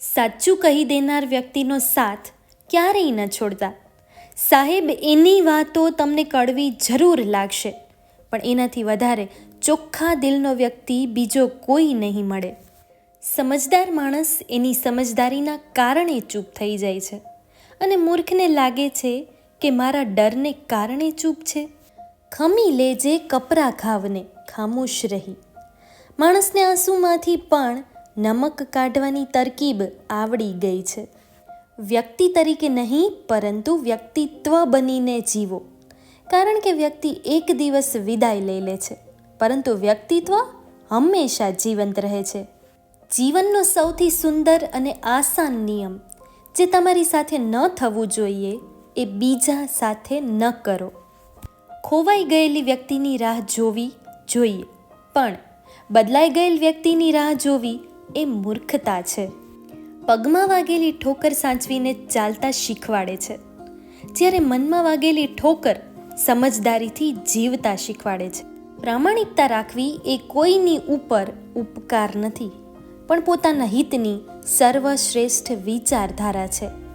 સાચું કહી દેનાર વ્યક્તિનો સાથ ક્યારેય ન છોડતા. સાહેબ, એની વાતો તમને કડવી જરૂર લાગશે, પણ એનાથી વધારે ચોખ્ખા દિલનો વ્યક્તિ બીજો કોઈ નહીં મળે. સમજદાર માણસ એની સમજદારીના કારણે ચૂપ થઈ જાય છે. અને મૂર્ખને લાગે છે કે મારા ડરને કારણે ચૂપ છે. ખમી લેજે કપરા ઘાવને, ખામોશ રહી. માણસને આંસુમાંથી પણ નમક કાઢવાની તરકીબ આવડી ગઈ છે. વ્યક્તિ તરીકે નહીં, પરંતુ વ્યક્તિત્વ બનીને જીવો. કારણ કે વ્યક્તિ એક દિવસ વિદાય લઈ લે છે, પરંતુ વ્યક્તિત્વ હંમેશા જીવંત રહે છે. જીવનનો સૌથી સુંદર અને આસાન નિયમ, જે તમારી સાથે ન થવું જોઈએ, એ બીજા સાથે ન કરો. ખોવાઈ ગયેલી વ્યક્તિની રાહ જોવી જોઈએ, પણ બદલાઈ ગયેલ વ્યક્તિની રાહ જોવી એ મૂર્ખતા છે. પગમાં વાગેલી ઠોકર સાચવીને ચાલતા શીખવાડે છે. જ્યારે મનમાં વાગેલી ઠોકર સમજદારીથી જીવતા શીખવાડે છે. પ્રામાણિકતા રાખવી એ કોઈની ઉપર ઉપકાર નથી. પણ પોતાના હિતની સર્વશ્રેષ્ઠ વિચારધારા છે.